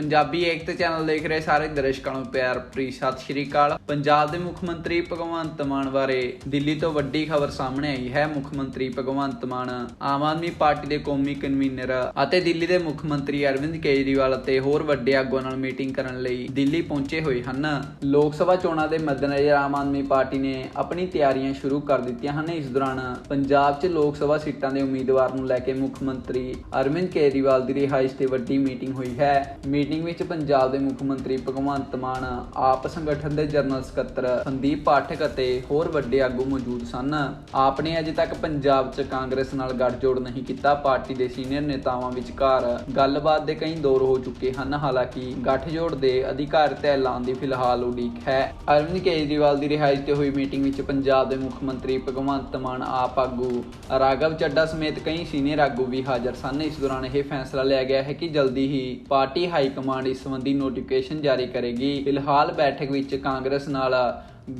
ਪੰਜਾਬੀ ਏਕਤਾ channel ਦੇਖ ਰਹੇ ਸਾਰੇ ਦਰਸ਼ਕਾਂ ਨੂੰ ਪਿਆਰ ਭਰੀ ਸਤਿ ਸ਼੍ਰੀ ਅਕਾਲ। ਪੰਜਾਬ ਦੇ ਮੁੱਖ ਮੰਤਰੀ ਭਗਵੰਤ ਮਾਨ ਬਾਰੇ ਦਿੱਲੀ ਤੋਂ ਵੱਡੀ ਖਬਰ ਸਾਹਮਣੇ ਆਈ ਹੈ। ਮੁੱਖ ਮੰਤਰੀ ਭਗਵੰਤ ਮਾਨ ਆਮ ਆਦਮੀ ਪਾਰਟੀ ਦੇ ਕੌਮੀ ਕਨਵੀਨਰ ਅਤੇ ਦਿੱਲੀ ਦੇ ਮੁੱਖ ਮੰਤਰੀ ਅਰਵਿੰਦ ਕੇਜਰੀਵਾਲ ਅਤੇ ਹੋਰ ਵੱਡੇ ਆਗੂਆਂ ਨਾਲ ਮੀਟਿੰਗ ਕਰਨ ਲਈ ਦਿੱਲੀ ਪਹੁੰਚੇ ਹੋਏ ਹਨ। ਲੋਕ ਸਭਾ ਚੋਣਾਂ ਦੇ ਮੱਦੇਨਜ਼ਰ ਆਮ ਆਦਮੀ ਪਾਰਟੀ ਨੇ ਆਪਣੀ ਤਿਆਰੀਆਂ ਸ਼ੁਰੂ ਕਰ ਦਿੱਤੀਆਂ ਹਨ। ਇਸ ਦੌਰਾਨ ਪੰਜਾਬ 'ਚ ਲੋਕ ਸਭਾ ਸੀਟਾਂ ਦੇ ਉਮੀਦਵਾਰ ਨੂੰ ਲੈ ਕੇ ਮੁੱਖ ਮੰਤਰੀ ਅਰਵਿੰਦ ਕੇਜਰੀਵਾਲ ਦੀ ਰਿਹਾਇਸ਼ ਤੇ ਵੱਡੀ ਮੀਟਿੰਗ ਹੋਈ ਹੈ। ਮੀਟਿੰਗ ਵਿੱਚ ਪੰਜਾਬ ਦੇ ਮੁੱਖ ਮੰਤਰੀ ਭਗਵੰਤ ਮਾਨ, ਆਪ ਸੰਗਠਨ ਦੇ ਜਨਰਲ ਸਕੱਤਰ ਸੰਦੀਪ ਪਾਠਕ ਅਤੇ ਹੋਰ ਵੱਡੇ ਆਗੂ ਮੌਜੂਦ ਸਨ। ਆਪ ਨੇ ਅਜੇ ਤੱਕ ਪੰਜਾਬ 'ਚ ਕਾਂਗਰਸ ਨਾਲ ਗੱਠਜੋੜ ਨਹੀਂ ਕੀਤਾ। ਪਾਰਟੀ ਦੇ ਸੀਨੀਅਰ ਨੇਤਾਵਾਂ ਵਿਚਕਾਰ ਗੱਲਬਾਤ ਦੇ ਕਈ ਦੌਰ ਹੋ ਚੁੱਕੇ ਹਨ। ਹਾਲਾਂਕਿ ਗੱਠਜੋੜ ਦੇ ਅਧਿਕਾਰਤ ਐਲਾਨ ਦੀ ਫਿਲਹਾਲ ਉਡੀਕ ਹੈ। ਅਰਵਿੰਦ ਕੇਜਰੀਵਾਲ ਦੀ ਰਿਹਾਇਸ਼ ਤੇ ਹੋਈ ਮੀਟਿੰਗ ਵਿੱਚ ਪੰਜਾਬ ਦੇ ਮੁੱਖ ਮੰਤਰੀ ਭਗਵੰਤ ਮਾਨ, ਆਪ ਆਗੂ ਰਾਘਵ ਚੱਡਾ ਸਮੇਤ ਕਈ ਸੀਨੀਅਰ ਆਗੂ ਵੀ ਹਾਜ਼ਰ ਸਨ। ਇਸ ਦੌਰਾਨ ਇਹ ਫੈਸਲਾ ਲਿਆ ਗਿਆ ਹੈ ਕਿ ਜਲਦੀ ਹੀ ਪਾਰਟੀ ਹਾਈ ਕਮਾਂਡ ਇਸ ਸੰਬੰਧੀ ਨੋਟੀਫਿਕੇਸ਼ਨ ਜਾਰੀ ਕਰੇਗੀ। ਫਿਲਹਾਲ ਬੈਠਕ ਵਿੱਚ ਕਾਂਗਰਸ ਨਾਲ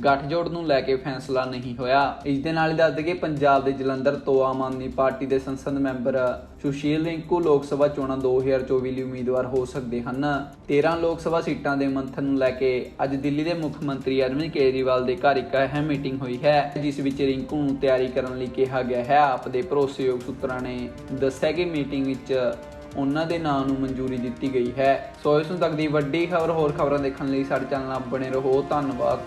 ਗੱਠਜੋੜ ਨੂੰ ਲੈ ਕੇ ਫੈਸਲਾ ਨਹੀਂ ਹੋਇਆ। ਇਸ ਦੇ ਨਾਲ ਹੀ ਦੱਸ ਦਈਏ, ਪੰਜਾਬ ਦੇ ਜਲੰਧਰ ਤੋਂ ਆਮ ਆਦਮੀ ਪਾਰਟੀ ਦੇ ਸੰਸਦ ਮੈਂਬਰ ਸੁਸ਼ੀਲ ਰਿੰਕੂ ਲੋਕ ਸਭਾ ਚੋਣਾਂ 2024 ਲਈ ਉਮੀਦਵਾਰ ਹੋ ਸਕਦੇ ਹਨ। 13 ਲੋਕ ਸਭਾ ਸੀਟਾਂ ਦੇ ਮੰਥਨ ਨੂੰ ਲੈ ਕੇ ਅੱਜ ਦਿੱਲੀ ਦੇ ਮੁੱਖ ਮੰਤਰੀ ਅਰਵਿੰਦ ਕੇਜਰੀਵਾਲ ਦੇ ਘਰ ਇੱਕ ਅਹਿਮ ਮੀਟਿੰਗ ਹੋਈ ਹੈ, ਜਿਸ ਵਿੱਚ ਰਿੰਕੂ ਨੂੰ ਤਿਆਰੀ ਕਰਨ ਲਈ ਕਿਹਾ ਗਿਆ ਹੈ। ਆਪ ਦੇ ਭਰੋਸੇਯੋਗ ਸੂਤਰਾਂ ਨੇ ਦੱਸਿਆ ਕਿ ਮੀਟਿੰਗ ਵਿੱਚ ਉਹਨਾਂ ਦੇ ਨਾਂ ਨੂੰ ਮਨਜ਼ੂਰੀ ਦਿੱਤੀ ਗਈ ਹੈ। ਸੋ ਇਸ ਨੂੰ ਤੱਕ ਦੀ ਵੱਡੀ ਖਬਰ ਹੋਰ ਖਬਰਾਂ ਦੇਖਣ ਲਈ ਸਾਡੇ ਚੈਨਲ ਨਾਲ ਬਣੇ ਰਹੋ। ਧੰਨਵਾਦ।